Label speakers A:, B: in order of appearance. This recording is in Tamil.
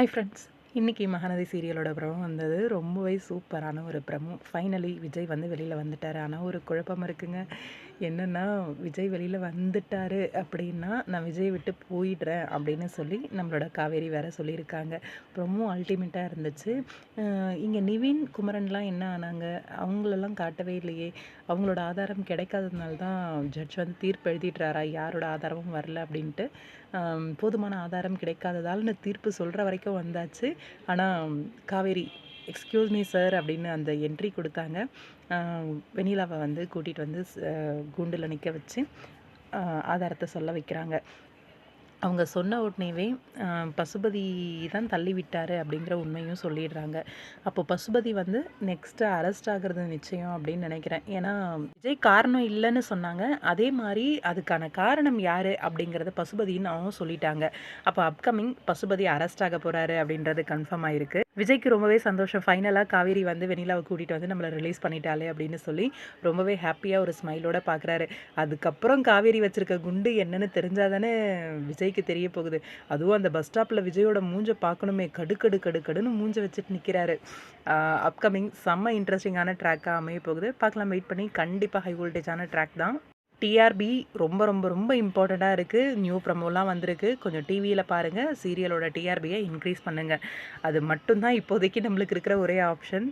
A: ஹாய் ஃப்ரெண்ட்ஸ் இன்றைக்கி மகாநதி சீரியலோட பிரமம் வந்தது. ரொம்பவே சூப்பரான ஒரு பிரமோ ஃபைனலி விஜய் வந்து வெளியில் வந்துட்டார். ஆனால் ஒரு குழப்பம் இருக்குங்க. என்னென்னா விஜய் வெளியில் வந்துட்டார் அப்படின்னா நான் விஜய் விட்டு போயிடுறேன் அப்படின்னு சொல்லி நம்மளோட காவேரி வேற சொல்லியிருக்காங்க. ரொம்பவும் அல்டிமேட்டாக இருந்துச்சு. இங்கே நிவின் குமரன்லாம் என்ன ஆனாங்க? அவங்களெல்லாம் காட்டவே இல்லையே. அவங்களோட ஆதாரம் கிடைக்காததுனால தான் ஜட்ஜ் வந்து தீர்ப்பு எழுதிட்டுறாரா யாரோட ஆதாரமும் வரல அப்படின்ட்டு. போதுமான ஆதாரம் கிடைக்காததால் தீர்ப்பு சொல்கிற வரைக்கும் வந்தாச்சு. ஆனால் காவேரி எக்ஸ்கியூஸ் மீ சார் அப்படின்னு அந்த என்ட்ரி கொடுத்தாங்க. ஆஹ் வெண்ணிலாவை வந்து கூட்டிகிட்டு வந்து கூண்டில் நிற்க வச்சு ஆஹ் ஆதாரத்தை சொல்ல வைக்கிறாங்க. அவங்க சொன்ன உடனேவே பசுபதி தான் தள்ளி விட்டார் அப்படிங்கிற உண்மையும் சொல்லிடுறாங்க. அப்போ பசுபதி வந்து நெக்ஸ்ட்டு அரெஸ்ட் ஆகிறது நிச்சயம் அப்படின்னு நினைக்கிறேன். ஏன்னா விஜய் காரணம் இல்லைன்னு சொன்னாங்க. அதே மாதிரி அதுக்கான காரணம் யார் அப்படிங்கிறத பசுபதின்னு அவங்க சொல்லிட்டாங்க. அப்போ அப்கமிங் பசுபதி அரெஸ்ட் ஆக போகிறாரு அப்படின்றது கன்ஃபார்ம் ஆயிருக்கு. விஜய்க்கு ரொம்பவே சந்தோஷம். ஃபைனலாக காவேரி வந்து வெண்ணிலாவை கூட்டிகிட்டு வந்து நம்மளை ரிலீஸ் பண்ணிட்டாலே அப்படின்னு சொல்லி ரொம்பவே ஹாப்பியாக ஒரு ஸ்மைலோட பார்க்குறாரு அதுக்கப்புறம் காவேரி வச்சுருக்க குண்டு என்னன்னு தெரிஞ்சாதானே விஜய்க்கு தெரிய போகுது. அதுவும் அந்த பஸ் ஸ்டாப்பில் விஜயோட மூஞ்சை பார்க்கணுமே கடுக்கடு கடுக்கடுன்னு மூஞ்ச வச்சுட்டு நிற்கிறாரு அப்கமிங் செம்ம இன்ட்ரெஸ்டிங்கான ட்ராக்காக அமைய போகுது. பார்க்கலாம் வெயிட் பண்ணி. கண்டிப்பாக ஹை வோல்டேஜான ட்ராக் தான். டிஆர்பி ரொம்ப ரொம்ப ரொம்ப இம்பார்ட்டண்ட்டாக இருக்குது நியூ ப்ரமோலாம் வந்திருக்கு. கொஞ்சம் டிவியில் பாருங்கள் சீரியலோட டிஆர்பியை இன்க்ரீஸ் பண்ணுங்கள் அது மட்டும்தான் இப்போதைக்கு நம்மளுக்கு இருக்கிற ஒரே ஆப்ஷன்